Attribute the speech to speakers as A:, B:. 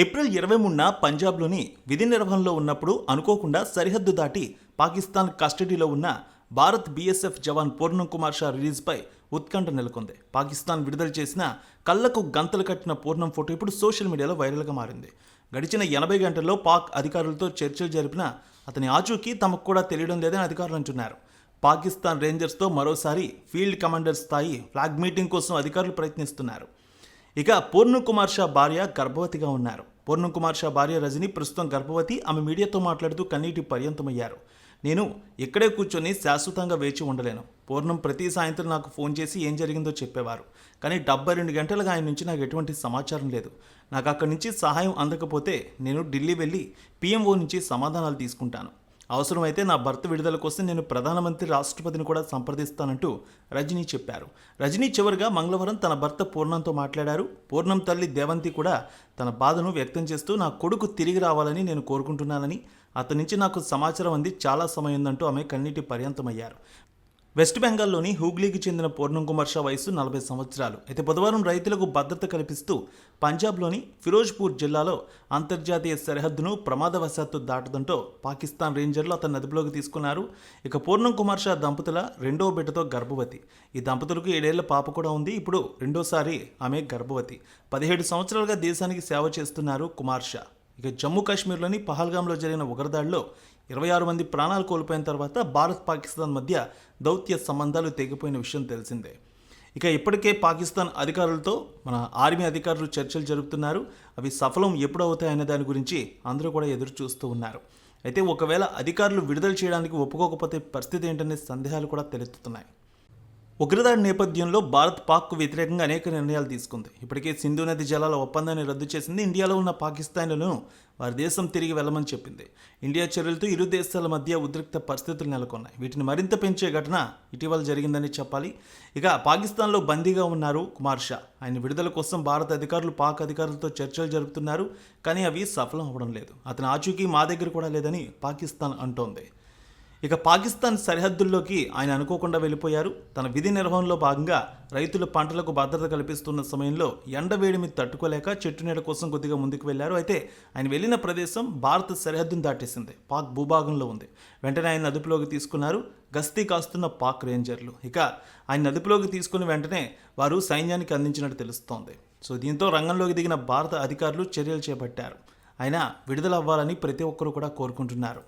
A: April ఇరవై మూడున పంజాబ్లోని విధి నిర్వహణలో ఉన్నప్పుడు అనుకోకుండా సరిహద్దు దాటి పాకిస్తాన్ కస్టడీలో ఉన్న భారత్ బీఎస్ఎఫ్ జవాన్ పూర్ణం కుమార్ షా రిలీజ్పై ఉత్కంఠ నెలకొంది. పాకిస్తాన్ విడుదల చేసిన కళ్ళకు గంతలు కట్టిన పూర్ణం ఫోటో ఇప్పుడు సోషల్ మీడియాలో వైరల్గా మారింది. గడిచిన ఎనభై గంటల్లో పాక్ అధికారులతో చర్చలు జరిపిన అతని ఆచూకీ తమకు కూడా తెలియడం లేదని అధికారులు అంటున్నారు. పాకిస్తాన్ రేంజర్స్తో మరోసారి ఫీల్డ్ కమాండర్ స్థాయి ఫ్లాగ్ మీటింగ్ కోసం అధికారులు ప్రయత్నిస్తున్నారు. ఇక పూర్ణ కుమార్ షా భార్య గర్భవతిగా ఉన్నారు. పూర్ణ కుమార్ షా భార్య రజని ప్రస్తుతం గర్భవతి. ఆమె మీడియాతో మాట్లాడుతూ కన్నీటి పర్యంతమయ్యారు. నేను ఇక్కడే కూర్చొని శాశ్వతంగా వేచి ఉండలేను. పూర్ణం ప్రతి సాయంత్రం నాకు ఫోన్ చేసి ఏం జరిగిందో చెప్పేవారు. కానీ డెబ్బై రెండు గంటలుగా ఆయన నుంచి నాకు ఎటువంటి సమాచారం లేదు. నాకు అక్కడి నుంచి సహాయం అందకపోతే నేను ఢిల్లీ వెళ్ళి పిఎంఓ నుంచి సమాధానాలు తీసుకుంటాను. అవసరమైతే నా భర్త విడుదల కోసం నేను ప్రధానమంత్రి రాష్ట్రపతిని కూడా సంప్రదిస్తానంటూ రజనీ చెప్పారు. రజనీ చివరిగా మంగళవారం తన భర్త పూర్ణంతో మాట్లాడారు. పూర్ణం తల్లి దేవంతి కూడా తన బాధను వ్యక్తం చేస్తూ నా కొడుకు తిరిగి రావాలని నేను కోరుకుంటున్నానని అతని నుంచి నాకు సమాచారం అంది చాలా సమయం ఉందంటూ ఆమె కన్నీటి పర్యంతమయ్యారు. వెస్ట్ బెంగాల్లోని హూగ్లీకి చెందిన పూర్ణం కుమార్ షా వయసు నలభై సంవత్సరాలు. అయితే బుధవారం రైతులకు భద్రత కల్పిస్తూ పంజాబ్లోని ఫిరోజ్పూర్ జిల్లాలో అంతర్జాతీయ సరిహద్దును ప్రమాదవశాత్తు దాటడంతో పాకిస్తాన్ రేంజర్లు అతను అదుపులోకి తీసుకున్నారు. ఇక పూర్ణం కుమార్ షా దంపతుల రెండో బిడ్డతో గర్భవతి. ఈ దంపతులకు ఏడేళ్ళ పాప కూడా ఉంది. ఇప్పుడు రెండోసారి ఆమె గర్భవతి. పదిహేడు సంవత్సరాలుగా దేశానికి సేవ చేస్తున్నారు కుమార్ షా. ఇక జమ్మూ కాశ్మీర్లోని పహల్గాంలో జరిగిన ఉగ్రదాడిలో ఇరవై ఆరు మంది ప్రాణాలు కోల్పోయిన తర్వాత భారత్ పాకిస్తాన్ మధ్య దౌత్య సంబంధాలు తెగిపోయిన విషయం తెలిసిందే. ఇక ఇప్పటికే పాకిస్తాన్ అధికారులతో మన ఆర్మీ అధికారులు చర్చలు జరుపుతున్నారు. అవి సఫలం ఎప్పుడు అవుతాయనే దాని గురించి అందరూ కూడా ఎదురు చూస్తూ ఉన్నారు. అయితే ఒకవేళ అధికారులు విడుదల చేయడానికి ఒప్పుకోకపోతే పరిస్థితి ఏంటనే సందేహాలు కూడా తలెత్తుతున్నాయి ఉగ్రదాడి నేపథ్యంలో భారత్ పాక్కు వ్యతిరేకంగా అనేక నిర్ణయాలు తీసుకుంది. ఇప్పటికే సింధు నది జలాల ఒప్పందాన్ని రద్దు చేసింది ఇండియాలో ఉన్న పాకిస్తాన్లను వారి దేశం తిరిగి వెళ్ళమని చెప్పింది. ఇండియా చర్యలతో ఇరు దేశాల మధ్య ఉద్రిక్త పరిస్థితులు నెలకొన్నాయి. వీటిని మరింత పెంచే ఘటన ఇటీవల జరిగిందని చెప్పాలి. ఇక పాకిస్తాన్లో బందీగా ఉన్నారు కుమార్ షా. ఆయన విడుదల కోసం భారత అధికారులు పాక్ అధికారులతో చర్చలు జరుపుతున్నారు కానీ అవి సఫలం అవ్వడం లేదు. అతని ఆచూకీ మా దగ్గర కూడా లేదని పాకిస్తాన్ అంటోంది. ఇక పాకిస్తాన్ సరిహద్దుల్లోకి ఆయన అనుకోకుండా వెళ్ళిపోయారు. తన విధి నిర్వహణలో భాగంగా రైతుల పంటలకు భద్రత కల్పిస్తున్న సమయంలో ఎండవేడిమి తట్టుకోలేక చెట్టు నీడ కోసం కొద్దిగా ముందుకు వెళ్ళారు అయితే ఆయన వెళ్ళిన ప్రదేశం భారత సరిహద్దును దాటేసింది. పాక్ భూభాగంలో ఉంది. వెంటనే ఆయన అదుపులోకి తీసుకున్నారు. గస్తీ కాస్తున్న పాక్ రేంజర్లు. ఇక ఆయన అదుపులోకి తీసుకుని వెంటనే వారు సైన్యానికి అందించినట్టు తెలుస్తోంది. సో దీంతో రంగంలోకి దిగిన భారత అధికారులు చర్యలు చేపట్టారు. ఆయన విడుదల అవ్వాలని ప్రతి ఒక్కరూ కూడా కోరుకుంటున్నారు.